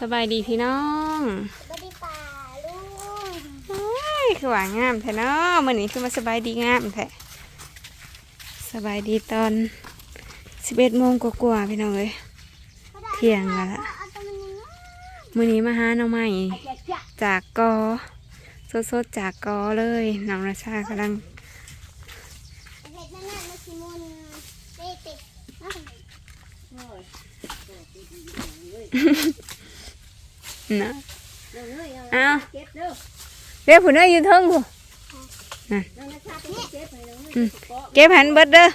สบายดีพี่น้องบไดีป่าลุงโอ้ยคือว่างามแท้เนาะมื้อนี้คือมาสบายดีงามแท้สบายดีตอน11โมงกว่าๆพี่น้องเอ้ยเที่ยงแล้วล่ะเอาตัวมันนี้มื้อนี้มาหาหน่อไม้เจ๊จ้ะจากกอสดๆจากกอเลยน้องราชากำลังเห็ด นั่นน่ะมาชิมุนเตะติมาทำไมนะเดี๋ยวเลยเอาอ้าวเก็บเด้อเรียกผู้น้อยยืนเทิงผู้น้องนัชชาไปเก็บให้น้องนี่อืมเก็บหันเบิดเด้อ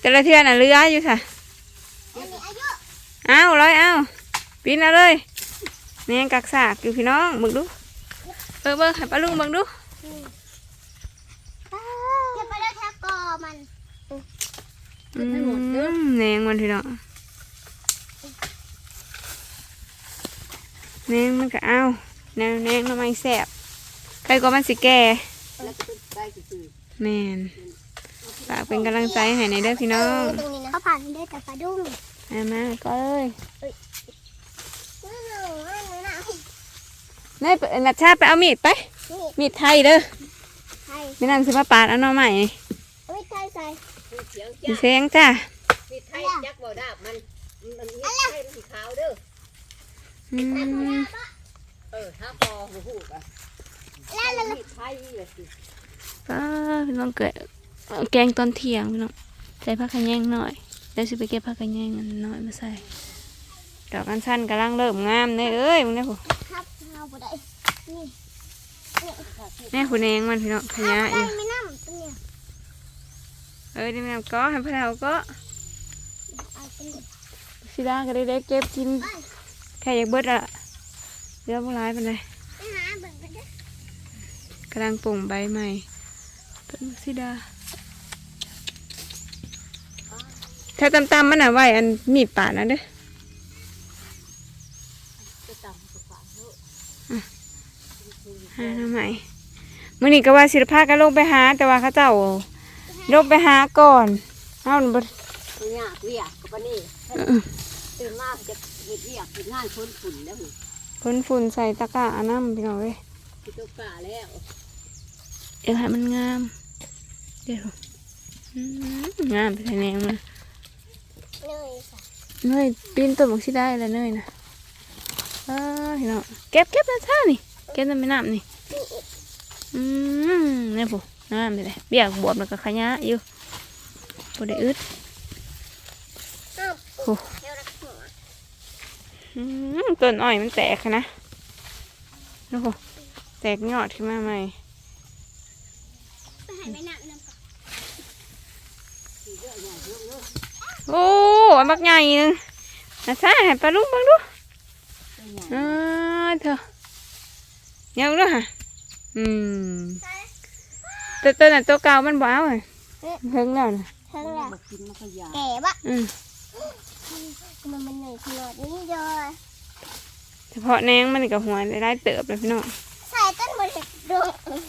แต่ละเทื่อน่ะเรืออยู่ค่ะอันนี้อายุเอาร้อยเอาปีนเอาเลยแมงกักสากอยู่พี่น้องมึงดูเบิ่งเบิ่งให้ป้าลุงเบิ่งดูเก็บไปแล้วแค่กอมันอืมแหนงมันพี่น้อง แหนงมันก็เอาแนวแหนงทำไมแสบใครก็มันสิแก่แล้วก็ได้คือแมนฝากเป็นกำลังใจให้ในอยเด้อพี่น้องตรงนี้นะเขาผ่านได้แต่ปลาดุ้งเอามาก็เลยนั่นน่ะนั่นน่ะนายเปิดนัดชาไปเอามีดไปนี่มีดไทยเด้อใช่ไม่นั่นสิมาปาดเอาหน่อใหม่ไม่ใช่ใส่เสียงมีจ้าเสียงจ้ามีไทยจักบ่ดาบมันมันมีไทยมันสีขาวเด้อ อืมเออถ้าพอหูหูกะแล้วแล้วมีไทยเลยสิก็พี่น้องเกิดเอาแกงตอนเที่ยงพี่น้องใส่ผักขะแยงหน่อยเดี๋ยวสิไปเก็บผักขะแยงอันน้อยมาใส่ดอกอันสั้นกำลังเริ่มงามเลยเอ้ยมึงเนี่ยผู้ครับเอาบ่ได้นี่แม่ผู้แนงมันพี่น้องขยะอได้ยู่ไม่น้ำตัวเนี่ยเอ้ยนี่แม่ก็ให้พวกเราก็เอาเป็นสิดาก็ได้ได้เก็บกิน แค่อยากเบิดอะเดี๋ยวพวกร้ายเป็นไรไปเบิ่งกันเด้อกำลังปลูกใบใหม่ต้นสิดาถ้าตำๆมันอะไว้อันมีดปานะเด้อหาทำไมมื่อนี้ก็ว่าศิลปะก็ลงไปหา แต่ว่าเขาเจ้าลงไปหาก่อนเอาบ่ตัวเนี้ยเวียกับนี่ตื่นมากจะ เฮ็ดเวียกเฮ็ดงานคนฝุ่นแล้วหนูพ่นฝุ่นใส่ตะกร้าอันน้ำพี่น้องเว้ยที่ตัวกล้าแล้วเดี๋ยวให้มันงาม เดี๋ยวอืมงามไปใส่แนงมาเนยค่ะเนยปีนต้นบักชิได้แล้วเนยนะเออพี่น้องเก็บเก็บแล้วท่านี่เก็บน้ำไม่น้ำนี่นี่อีกอืมเนี่ยผู้งามไปเลยเบียกบวบแล้วก็ขยะอยู่บ่ได้อึด อ้าว โอ้ เดี๋ยวรักหัว อืม ต้นอ้อยมันแตกนะโอ้โหแตกยอดขึ้นมาใหม่ไปหาแม่น้ำน้ำก่อนโอ้อันบักใหญ่หนึงนะซ่าให้ปลาลุงเบังดูตัวใหญ่อ่าเถอะยังดูฮะอืมตัวตัวน่ะตัวเก่ามันบ่เอาเลยเพิ่งแล้วนะเท่าไหร่มากินมันก็ยาแก่ปะอืม มันมันเหนื่อยขนาดนี้เด้อเฉพาะแนงมันก็หัวได้เติบเลยพี่น้องใส่ต้นบริเวณดวง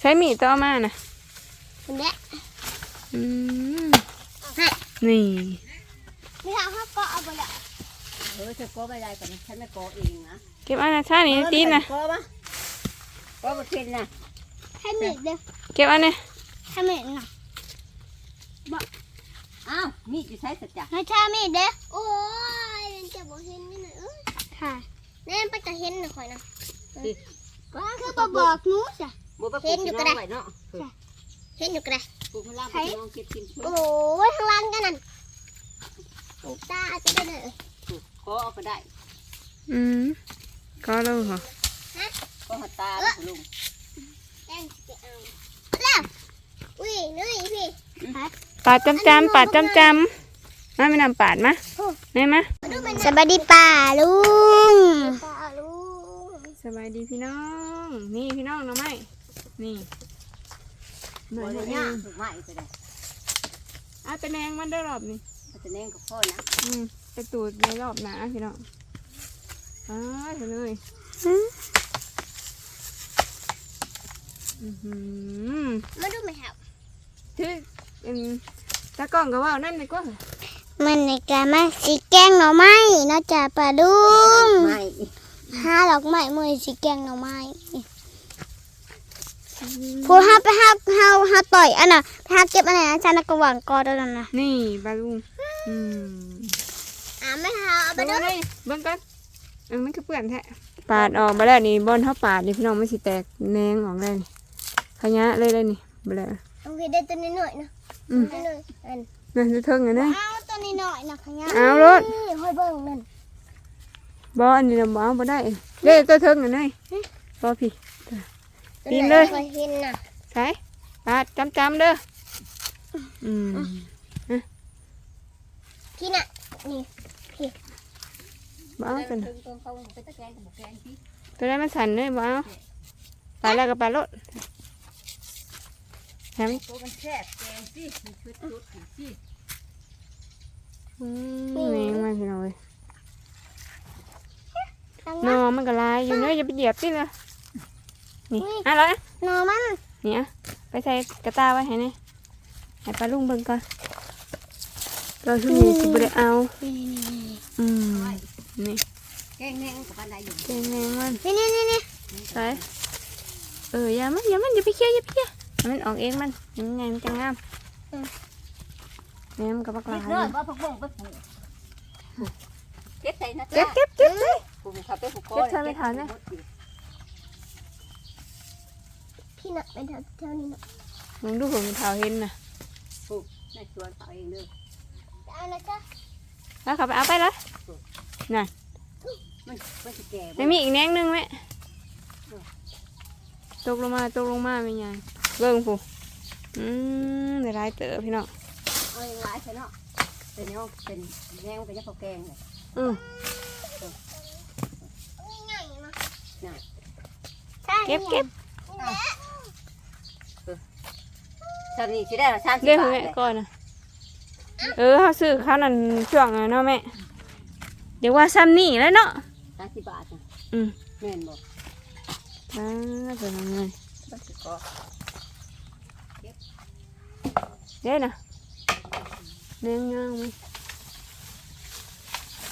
ใช้มีดต่อมานะคนเนี้ยอืมนี่ไม่ทำเขาก็เอาไปละเออเธอก็ไม่ได้กันฉันไม่ก่อเองนะเก็บเอันนะชานี่ตีนนะก่อมาก่อมาเข็นนะให้มีดเด้อเก็บเอันนี้ให้มีดหน่อย อ้าวมีดอยู่ใช้สัจจะให้ชามีดเด้อโอ้ยมันจะบอกเห็นนี่หน่อยเอ้ยค่ะแน่ไปจะเห็นหน่อยคอยนะคือบอกบอกหนูจ้ะบ่ไปปเห็ลูนกอยู่ที่ก็ได้น้องไว้เนาะเห็นอยู่กระปลูกพลังไปน้องเก็บกินโอ้ยข้างล่างกันนั่นตาจะได้เลยก็เอาไปได้ อืมก็รู้เหรอก็หัตตาแล้วลุงแป้งจะเอาแล้วอุ้ยนี่พี่ ปาดจำจำปาดจำจำมาไม่นำปาดมาได้ไหมสวัสดีป่าลุงป่าลุงสบายดีพี่น้อง นี่พี่น้องเนาะไหมนี่หน่บ่อยได้เอยากงถูกไหมไปได้อาไปแนงมันได้รอบนี่มันจะแน่งกับพ่อนะอืมไปตูดในรอบหนาพี่น้องอ้าวเถอะเลยอือหือมาดูไหมครับชื่อ อืมตากล้องก็ว่านั่นเลยก็มมันในการมาสีแกงหน่อไม้เนาะจ้ะปลาดุงไม่ห้าดอกไม้มือสีแกงหน่อไม้พูดห้าไปห้าห้าห้าต่อยอันน่ะไปห้าเก็บอันไหนนะจ๊ะนักกวางกอดนั่นน่ะนี่ปลาลุงอืมอ่าไม่หาเอาไปเบิ่งดูเลยเบิ่งก่อนเออมันคือเปื่อนแท้ปาดออกมาแล้วนี่บอนเท่าปาดนี่พี่น้องไม่สิแตกแหนงออกได้นี่ขยะเลยได้นี่บ่แล้ว โอเคได้ตัวนี้หน่อยนะอืมตัวนี้หน่อยอันนั่นจะเทิงอันนี้เอาตัวนี้หน่อยนะขยะเอารถนี่ห้อยเบิ่งนั่นบ่อันนี้เราบ่เอาบ่ได้เด้ตัวเทิงอันนี้บ่พี่ตัวปีนไหเลยคอยเห็นน่ะใช่ปาดจำๆเด้ออืมพี่น่ะนี่บ่เอาตัวน่ะตึงตรงเขาไปตะแกรงกับหมกแกงที่ตัวนั้นมันสั่นเลยบ่เอาไปแล้วก็ไปรถ แถมตัวมันแซ่บแกงสิมันชุดชุดสิอืมแหนงมาพี่น้องเอ้ยทางนนั้นอมันก็ลายอยู่เนอะอย่าไปเหยียบติเลยนี่อะร้อยหน่อมันเนี่ยไปใส่กระตาไว้ให้นี่ให้ปลาลุงเบิ่งก่อนเราช่วงนี้สิบ่ได้เอานี่นี่นี่อืมนี่แกงแห้งกับปันไดอยู่แกงแมงมันนี่นี่นี่นี่ใส่เอออย่ามันอย่ามันอย่าไปเคี่ยวอย่าไปเคี่ยวให้ มันออกเองมันยังไงมันจะงามแม่มันก็บักหนิลาดยหน่อยว่าพักบุ้งไปปลูกเก็บใส่นะเก็จ๊ะบเก็บเก็บเลยปลูกเขาไปปลูกเก็บใส่ไม่ทันนะพี่น่ะเป็นแถวแถวนี้น่ะมึงดูผมเท้าเห็นนะปลูกในสวนเขาเองเด้อเอาละจ้ะแล้วเขาไปเอาไปเลยมันมันสิแก่ไม่มีอีกแหนงหนึงไหมตกลงมาตกลงมาไม่ยัง เบิ่งผู้อืมได้หลายเต๋อพี่น้องเอาอย่างไรใช่เนาะเป็นเนาะเป็นแห้งเป็นยาข้าวแกงเลยอืมง่ายๆมาน่ะใช่เก็บเก็บตอนนี้สิได้ละสามสิบเรียกบาทแม่เลยก่อนนะเออเขาซื้อเขานั่นช่วงน่ะเนาะแม่เดี๋ยวว่าซ้ำนี่แล้วเนาะ สามสิบบาทน่ะอืม แม่นบอกอ่าเป็นยังไงมันสิก็ เด้นะแนงงามไหม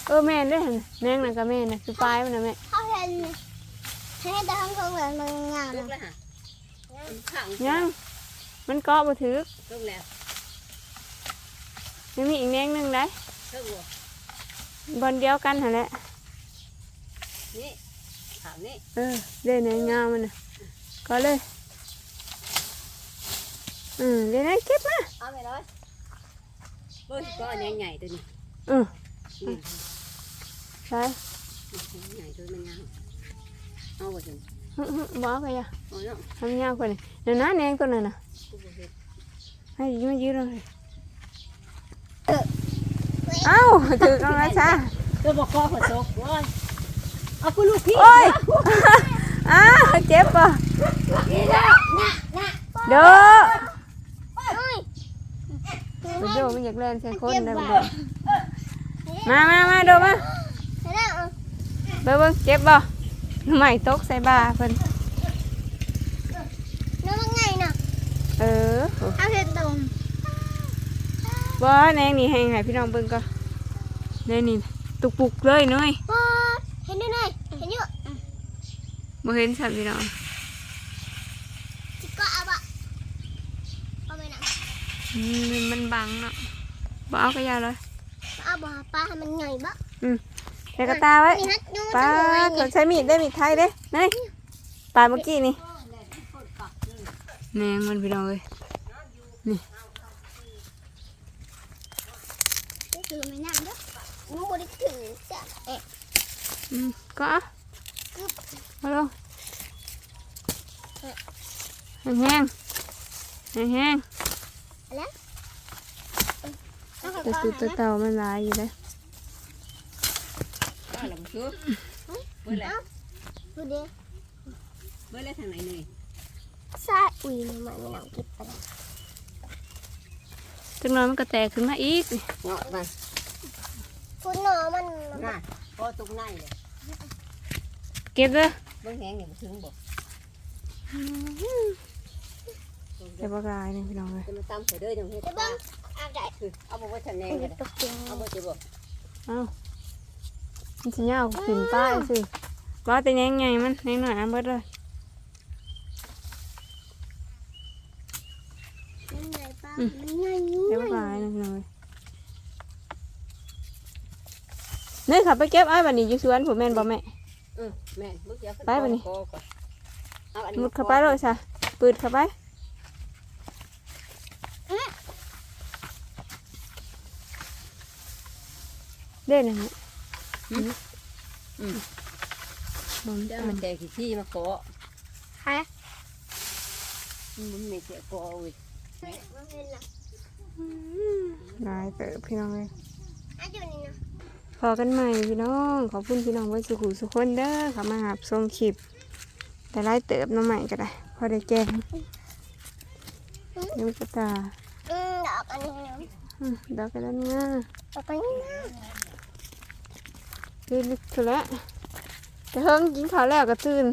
เออแม่นเด้อหั่นแนงน่ะก็แม่นน่ะคือปลายมันน่ะแม่เขาเห็นให้แต่ทั้งสองแบบมันงามลุกนะแล้วฮะข้างยังมันเกาะบ่ถือลุกแล้วยังมีอีกแนงหนึงได้เท่าหัวบอนเดียวกันหั่นแหละนี่ขางนี้เออเด้แนงงามมันน่ะก็เลย อืมเดี๋ยวนั้นเก็บมาเอาไปเลยเบิ้ลก็อันใหญ่ๆตัวนี้อืมนี่ใช่ใหญ่ตัวมันยาวเอาไปถึงฮึฮึบ่เากเล่นใส่คนได้บ่เด้อมามามาโดมาเห็นแล้วเบิ่งเบิ่งเจ็บบ่ใหม่ตกใส่บ่าเพิ่นน้องมันไงน่ะเออเอาเห็นตรงบ่แนงนี่ให้ให้พี่น้องเบิ่งก่อนแนงนี่ตุกปุกเลยเน้อยว้าเห็นด้วยหน่อยเห็นอยู่บ่เห็นสัตว์พี่น้องจิกก็เอาบะเอาไปนะอืมมันมันบังเนาะ บ่เอาก็อยาเลยเอาบะปลาให้มันใหญ่บะใส่กระตาไว้นี่ฮัทยูมันปาจะหน่อยดนี่ใช้มีดได้มีดไทยเด้นี่ปาดเมื่อกี้นี่แนงมันพี่น้องเอ้ยคือไม่นั่งเด้อหนูบ่ได้ถือจ้ะเอ๊ะอืมก็เอามาลงแห้งแห้งแห้ง แห้งเอาๆไปแต่ก่อนตุดตัวเต่ามันหลายอยู่เลยเอาลงซื้อเบิ้ลแล้วดูดิเบิ้ลแล้วทางไหนเลยซาอุ้ยมันไม่นั่งกินไปแล้วจังน้อยมันก็แตกขึ้นมาอีกนี่เนาะมันคุณหนอมันน่ะพอตรงไหนเลยเก็บเด้อเบิ้งแหงนี่มันถึงบอกเก็บปากกายนี่พี่น้องเลยจะมาตำใส่เด้อจังเฮ็ดเดี๋ยวเบิ้ง อาไก่คือเอาบ่ว่าฉันแน่ก็ได้ตกเตียงเอาบ่จะบอกเอ้ามันสิยาวขึ้นป้ายสิว่าแต่ยังไงมันยังหน่อยอันเบิดเลยมันใหญ่ป้ามันใหญ่เดี๋ยวไปหน่อยหน่อยนี่ขับไปเก็บไอ้ายบันนี้อยู่สวนผมแม่นบ่แม่เออแม่นมึงเดี๋ยวไปบัดนี้คอก่อนเอาอันมุดเข้าไปเลยซะปืดเข้าไป เด่นนะฮะบอมเดี๋ยวตัมันนแตกขี้ที่มาเกาะค่ะมันไม่เสียเกาะเว้ยมันเป็นหรอหลายเติบพี่น้องเลยอะอยู่นี่นะพอกันใหม่พี่น้อง ขอบคุณพี่น้องไว้สุขุสุขคนเด้อเขามาหาส่งคลิปแต่ไล่เติบน้องใหม่ก็ได้ พอได้แกงยังกระตาอืมดอกอันนี้นะอืมดอกกระดันง่าดอกอันนี้นะคือ ลึกสุดแล้วแต่เฮิงกินข้าวแล้วก็ตื่น